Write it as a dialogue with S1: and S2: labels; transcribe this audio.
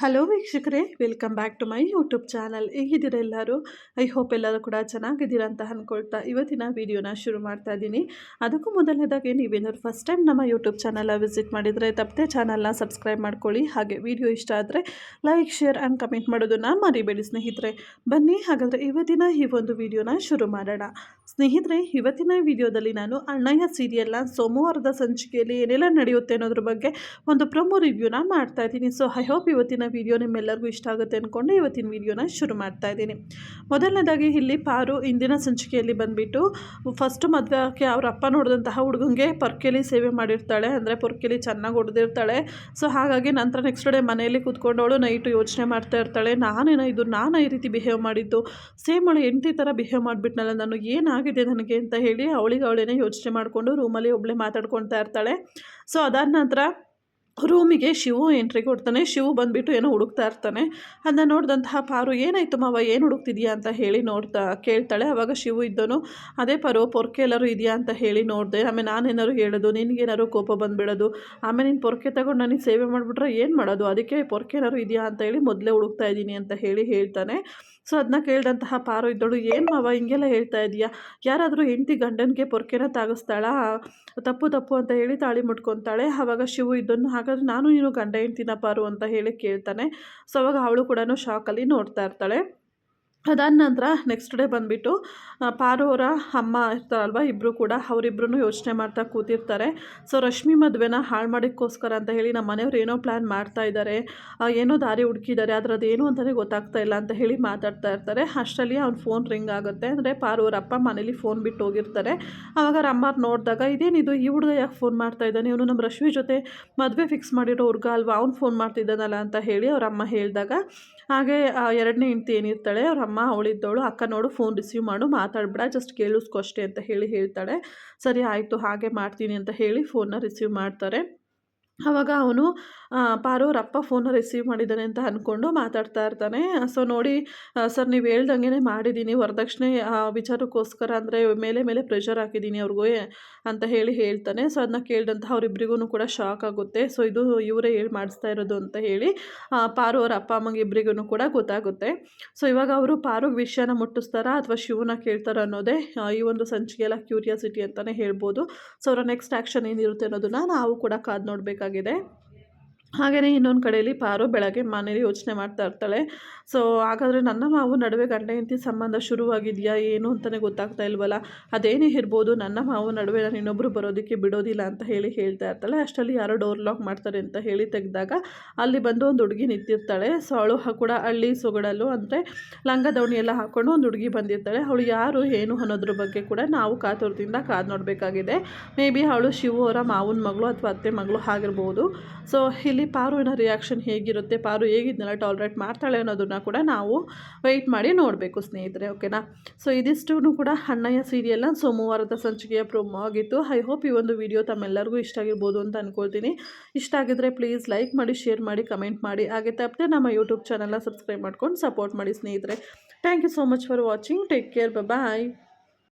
S1: Hello ವೀಕ್ಷಕರೇ, welcome back to my YouTube channel. ಹೇಗಿದ್ದೀರ ಎಲ್ಲರೂ? ಐ ಹೋಪ್ ಎಲ್ಲರೂ ಕೂಡ ಚೆನ್ನಾಗಿದ್ದೀರ ಅಂತ ಅಂದ್ಕೊಳ್ತಾ ಇವತ್ತಿನ ವೀಡಿಯೋನ ಶುರು ಮಾಡ್ತಾ ಇದ್ದೀನಿ. ಅದಕ್ಕೂ ಮೊದಲನೇದಾಗಿ, ನೀವೇನಾದ್ರು ಫಸ್ಟ್ ಟೈಮ್ ನಮ್ಮ ಯೂಟ್ಯೂಬ್ ಚಾನಲ್ ವಿಸಿಟ್ ಮಾಡಿದರೆ, ತಪ್ಪದೆ ಚಾನಲ್ನ ಸಬ್ಸ್ಕ್ರೈಬ್ ಮಾಡ್ಕೊಳ್ಳಿ. ಹಾಗೆ ವಿಡಿಯೋ ಇಷ್ಟ ಆದರೆ ಲೈಕ್ ಶೇರ್ ಆ್ಯಂಡ್ ಕಮೆಂಟ್ ಮಾಡೋದನ್ನು ಮರಿಬೇಡಿ ಸ್ನೇಹಿತರೆ. ಬನ್ನಿ, ಹಾಗಾದರೆ ಇವತ್ತಿನ ಈ ಒಂದು ವಿಡಿಯೋನ ಶುರು ಮಾಡೋಣ. ಸ್ನೇಹಿತರೆ, ಇವತ್ತಿನ ವಿಡಿಯೋದಲ್ಲಿ ನಾನು ಅಣ್ಣಯ್ಯ ಸೀರಿಯಲ್ನ ಸೋಮವಾರದ ಸಂಚಿಕೆಯಲ್ಲಿ ಏನೆಲ್ಲ ನಡೆಯುತ್ತೆ ಅನ್ನೋದ್ರ ಬಗ್ಗೆ ಒಂದು ಪ್ರೊಮೋ ರಿವ್ಯೂನ ಮಾಡ್ತಾ ಇದ್ದೀನಿ. ಸೊ ಐ ಹೋಪ್ ಇವತ್ತಿನ ವಿಡಿಯೋ ನಿಮ್ಮೆಲ್ಲರಿಗೂ ಇಷ್ಟ ಆಗುತ್ತೆ ಅಂದ್ಕೊಂಡು ಇವತ್ತಿನ ವಿಡಿಯೋನ ಶುರು ಮಾಡ್ತಾ ಇದ್ದೀನಿ. ಮೊದಲನೇದಾಗಿ ಇಲ್ಲಿ ಪಾರು ಇಂದಿನ ಸಂಚಿಕೆಯಲ್ಲಿ ಬಂದುಬಿಟ್ಟು ಫಸ್ಟ್ ಮದುವೆ ಹಾಕಿ ಅವ್ರ ಅಪ್ಪ ನೋಡಿದಂತಹ ಹುಡುಗಂಗೆ ಪೊರ್ಕೆಲಿ ಸೇವೆ ಮಾಡಿರ್ತಾಳೆ, ಅಂದರೆ ಪೊರ್ಕೆಲಿ ಚೆನ್ನಾಗಿ ಹೊಡೆದಿರ್ತಾಳೆ. ಸೊ ಹಾಗಾಗಿ ನಂತರ ನೆಕ್ಸ್ಟ್ ಡೇ ಮನೆಯಲ್ಲಿ ಕೂತ್ಕೊಂಡವಳು ನೈಟು ಯೋಚನೆ ಮಾಡ್ತಾ ಇರ್ತಾಳೆ, ನಾನೇನೋ ಇದು, ನಾನು ಈ ರೀತಿ ಬಿಹೇವ್ ಮಾಡಿದ್ದು? ಸೇಮ್ ಅವಳು ಎಂಟಿ ಥರ ಬಿಹೇವ್ ಮಾಡಿಬಿಟ್ನಲ್ಲ, ನಾನು ಏನಾಗಿದೆ ನನಗೆ? ಅಂತ ಹೇಳಿ ಅವಳಿಗೆ ಅವಳೇನೇ ಯೋಚನೆ ಮಾಡಿಕೊಂಡು ರೂಮಲ್ಲಿ ಒಬ್ಬಳೇ ಮಾತಾಡ್ಕೊಳ್ತಾ ಇರ್ತಾಳೆ. ಸೊ ಅದಾದ ನಂತರ ರೂಮಿಗೆ ಶಿವು ಎಂಟ್ರಿ ಕೊಡ್ತಾನೆ. ಶಿವು ಬಂದುಬಿಟ್ಟು ಏನೋ ಹುಡುಕ್ತಾ ಇರ್ತಾನೆ. ಅದನ್ನ ನೋಡಿದಂತಹ ಪಾರು, ಏನಾಯಿತು ಮಾವ, ಏನು ಹುಡುಕ್ತಿದ್ಯಾ? ಅಂತ ಹೇಳಿ ನೋಡ್ತಾ ಕೇಳ್ತಾಳೆ. ಅವಾಗ ಶಿವು ಇದ್ದನು, ಅದೇ ಪಾರು, ಪೊರ್ಕೆ ಎಲ್ಲರೂ ಇದೆಯಾ? ಅಂತ ಹೇಳಿ ನೋಡಿದೆ. ಆಮೇಲೆ ನಾನೇನಾದ್ರು ಹೇಳೋದು, ನಿನಗೇನಾದ್ರು ಕೋಪ ಬಂದುಬಿಡೋದು? ಆಮೇಲೆ, ನೀನು ಪೊರ್ಕೆ ತಗೊಂಡು ನನಗೆ ಸೇವೆ ಮಾಡಿಬಿಟ್ರೆ ಏನು ಮಾಡೋದು? ಅದಕ್ಕೆ ಪೊರ್ಕೆ ಏನಾದ್ರು ಇದೆಯಾ? ಅಂತ ಹೇಳಿ ಮೊದಲೇ ಹುಡುಕ್ತಾ ಇದ್ದೀನಿ ಅಂತ ಹೇಳಿ ಹೇಳ್ತಾನೆ. ಸೊ ಅದನ್ನ ಕೇಳಿದಂತಹ ಪಾರು ಇದ್ದಳು, ಏನು ಮಾವ, ಹಿಂಗೆಲ್ಲ ಹೇಳ್ತಾ ಇದೆಯಾ ಯಾರಾದರೂ ಹೆಂಡತಿ ಗಂಡನಿಗೆ ಪೊರ್ಕೆನ ತಾಗಿಸ್ತಾಳ? ತಪ್ಪು ತಪ್ಪು ಅಂತ ಹೇಳಿ ತಾಳಿ ಮುಟ್ಕೊತಾಳೆ. ಆವಾಗ ಶಿವು ಇದ್ದನ್ನು ಹಾಗಾದ್ರೆ ನಾನು ನೀನು ಗಂಡ ಹೆಂಡ್ತಿನ ಪಾರು ಅಂತ ಹೇಳಿ ಕೇಳ್ತಾನೆ. ಸೊ ಅವಾಗ ಅವಳು ಕೂಡ ಶಾಕಲ್ಲಿ ನೋಡ್ತಾ ಇರ್ತಾಳೆ. ಅದಾದ ನಂತರ ನೆಕ್ಸ್ಟ್ ಡೇ ಬಂದುಬಿಟ್ಟು ಪಾರು ಅವರ ಅಮ್ಮ ಇರ್ತಾರಲ್ವ ಇಬ್ಬರು ಕೂಡ ಅವರಿಬ್ಬರೂ ಯೋಚನೆ ಮಾಡ್ತಾ ಕೂತಿರ್ತಾರೆ. ಸೊ ರಶ್ಮಿ ಮದುವೆನ ಹಾಳು ಮಾಡೋಕ್ಕೋಸ್ಕರ ಅಂತ ಹೇಳಿ ನಮ್ಮ ಮನೆಯವ್ರು ಏನೋ ಪ್ಲ್ಯಾನ್ ಮಾಡ್ತಾ ಇದ್ದಾರೆ ಏನೋ ದಾರಿ ಹುಡುಕಿದ್ದಾರೆ ಆದರೆ ಅದೇನು ಅಂತಲೇ ಗೊತ್ತಾಗ್ತಾ ಇಲ್ಲ ಅಂತ ಹೇಳಿ ಮಾತಾಡ್ತಾ ಇರ್ತಾರೆ. ಅಷ್ಟರಲ್ಲಿ ಅವ್ನ ಫೋನ್ ರಿಂಗ್ ಆಗುತ್ತೆ. ಅಂದರೆ ಪಾರು ಅಪ್ಪ ಮನೇಲಿ ಫೋನ್ ಬಿಟ್ಟು ಹೋಗಿರ್ತಾರೆ. ಆವಾಗ ಅವ್ರ ಅಮ್ಮ ನೋಡಿದಾಗ ಇದೇನಿದು ಈ ಹುಡುಗ ಯಾಕೆ ಫೋನ್ ಮಾಡ್ತಾ ಇದ್ದಾನೆ? ಇವನು ನಮ್ಮ ರಶ್ಮಿ ಜೊತೆ ಮದುವೆ ಫಿಕ್ಸ್ ಮಾಡಿರೋ ಹುಡುಗ ಅಲ್ವಾ? ಅವ್ನು ಫೋನ್ ಮಾಡ್ತಿದ್ದಾನಲ್ಲ? ಅಂತ ಹೇಳಿ ಅವ್ರ ಅಮ್ಮ ಹೇಳಿದಾಗ, ಹಾಗೆ ಎರಡನೇ ಹೆಂಡ್ತಿ ಏನಿರ್ತಾಳೆ, ಅವ್ರ ಅಮ್ಮ ಅವಳಿದ್ದವಳು ಅಕ್ಕ ನೋಡು ಫೋನ್ ರಿಸೀವ್ ಮಾಡು, ಮಾತಾಡ್ಬೇಡ ಜಸ್ಟ್ ಕೇಳಿಸ್ಕೊ ಅಷ್ಟೇ ಅಂತ ಹೇಳಿ ಹೇಳ್ತಾಳೆ. ಸರಿ, ಆಯಿತು, ಹಾಗೆ ಮಾಡ್ತೀನಿ ಅಂತ ಹೇಳಿ ಫೋನ್ನ ರಿಸೀವ್ ಮಾಡ್ತಾರೆ. ಆವಾಗ ಅವನು ಪಾರೋರ ಅಪ್ಪ ಫೋನ್ ರಿಸೀವ್ ಮಾಡಿದ್ದಾನೆ ಅಂತ ಅಂದ್ಕೊಂಡು ಮಾತಾಡ್ತಾ ಇರ್ತಾನೆ. ಸೊ ನೋಡಿ ಸರ್ ನೀವು ಹೇಳ್ದಂಗೆ ಮಾಡಿದ್ದೀನಿ ವರದಕ್ಷಿಣೆ ವಿಚಾರಕ್ಕೋಸ್ಕರ ಅಂದರೆ ಮೇಲೆ ಮೇಲೆ ಪ್ರೆಷರ್ ಹಾಕಿದ್ದೀನಿ ಅವ್ರಿಗೂ ಅಂತ ಹೇಳಿ ಹೇಳ್ತಾನೆ. ಸೊ ಅದನ್ನ ಕೇಳಿದಂಥ ಅವರಿಬ್ಬರಿಗೂ ಕೂಡ ಶಾಕ್ ಆಗುತ್ತೆ. ಸೊ ಇದು ಇವರೇ ಹೇಳಿ ಮಾಡಿಸ್ತಾ ಇರೋದು ಅಂತ ಹೇಳಿ ಪಾರು ಅವ್ರ ಅಪ್ಪ ಅಮ್ಮಂಗೆ ಇಬ್ಬರಿಗೂ ಕೂಡ ಗೊತ್ತಾಗುತ್ತೆ. ಸೊ ಇವಾಗ ಅವರು ಪಾರು ವಿಷಯನ ಮುಟ್ಟಿಸ್ತಾರಾ ಅಥವಾ ಶಿವನ ಕೇಳ್ತಾರ ಅನ್ನೋದೇ ಈ ಒಂದು ಸಂಚಿಗೆಲ್ಲ ಕ್ಯೂರಿಯಾಸಿಟಿ ಅಂತಲೇ ಹೇಳ್ಬೋದು. ಸೊ ಅವರ ನೆಕ್ಸ್ಟ್ ಆ್ಯಕ್ಷನ್ ಏನಿರುತ್ತೆ ಅನ್ನೋದನ್ನ ನಾವು ಕೂಡ ಕಾದು ನೋಡಬೇಕಾಗಿದೆ ಹಾಗೆಯೇ ಇನ್ನೊಂದು ಕಡೆಯಲ್ಲಿ ಪಾರು ಬೆಳಗ್ಗೆ ಮನೇಲಿ ಯೋಚನೆ ಮಾಡ್ತಾ ಇರ್ತಾಳೆ. ಸೊ ಹಾಗಾದರೆ ನನ್ನ ಮಾವು ನಡುವೆ ಗಂಡ ಹೆಂಡತಿ ಸಂಬಂಧ ಶುರುವಾಗಿದೆಯಾ, ಏನು ಅಂತಲೇ ಗೊತ್ತಾಗ್ತಾ ಇಲ್ವಲ್ಲ? ಅದೇನೇ ಇರ್ಬೋದು, ನನ್ನ ಮಾವು ನಡುವೆ ನಾನು ಇನ್ನೊಬ್ಬರು ಬರೋದಕ್ಕೆ ಬಿಡೋದಿಲ್ಲ ಅಂತ ಹೇಳಿ ಹೇಳ್ತಾ ಇರ್ತಾಳೆ. ಅಷ್ಟರಲ್ಲಿ ಯಾರೋ ಡೋರ್ ಲಾಕ್ ಮಾಡ್ತಾರೆ ಅಂತ ಹೇಳಿ ತೆಗೆದಾಗ ಅಲ್ಲಿ ಬಂದು ಒಂದು ಹುಡುಗಿ ನಿಂತಿರ್ತಾಳೆ. ಸೊ ಅವಳು ಕೂಡ ಹಳ್ಳಿ ಸೊಗಡಲು ಅಂದರೆ ಲಂಗ ದವಣಿ ಹಾಕ್ಕೊಂಡು ಒಂದು ಹುಡುಗಿ ಬಂದಿರ್ತಾಳೆ. ಅವಳು ಯಾರು, ಏನು ಅನ್ನೋದ್ರ ಬಗ್ಗೆ ಕೂಡ ನಾವು ಕಾತುರದಿಂದ ಕಾದು ನೋಡಬೇಕಾಗಿದೆ. ಮೇ ಬಿ ಅವಳು ಶಿವು ಅವರ ಮಾವನ ಮಗಳು ಅಥವಾ ಅತ್ತೆ ಮಗಳು ಆಗಿರ್ಬೋದು. ಸೊ ಇಲ್ಲಿ ಪಾರುವಿನ ರಿಯಾಕ್ಷನ್ ಹೇಗಿರುತ್ತೆ, ಪಾರು ಹೇಗಿದ್ನೆಲ್ಲ ಟಾಲ್ರೇಟ್ ಮಾಡ್ತಾಳೆ ಅನ್ನೋದನ್ನು ಕೂಡ ನಾವು ವೆಯ್ಟ್ ಮಾಡಿ ನೋಡಬೇಕು ಸ್ನೇಹಿತರೆ ಓಕೆನಾ ಸೊ ಇದಿಷ್ಟು ಕೂಡ ಅಣ್ಣಯ್ಯ ಸೀರಿಯಲ್ನ ಸೋಮವಾರದ ಸಂಚಿಕೆಯ ಪ್ರೊಮೋ ಆಗಿತ್ತು. ಐ ಹೋಪ್ ಈ ಒಂದು ವಿಡಿಯೋ ತಮ್ಮೆಲ್ಲರಿಗೂ ಇಷ್ಟ ಆಗಿರ್ಬೋದು ಅಂತ ಅಂದ್ಕೊಳ್ತೀನಿ ಇಷ್ಟ ಆಗಿದ್ರೆ ಪ್ಲೀಸ್ ಲೈಕ್ ಮಾಡಿ ಶೇರ್ ಮಾಡಿ ಕಮೆಂಟ್ ಮಾಡಿ. ಹಾಗೆ ತಪ್ಪದೆ ನಮ್ಮ ಯೂಟ್ಯೂಬ್ ಚಾನಲ್ನ ಸಬ್ಸ್ಕ್ರೈಬ್ ಮಾಡ್ಕೊಂಡು ಸಪೋರ್ಟ್ ಮಾಡಿ ಸ್ನೇಹಿತರೆ. Thank you so much for watching take care bye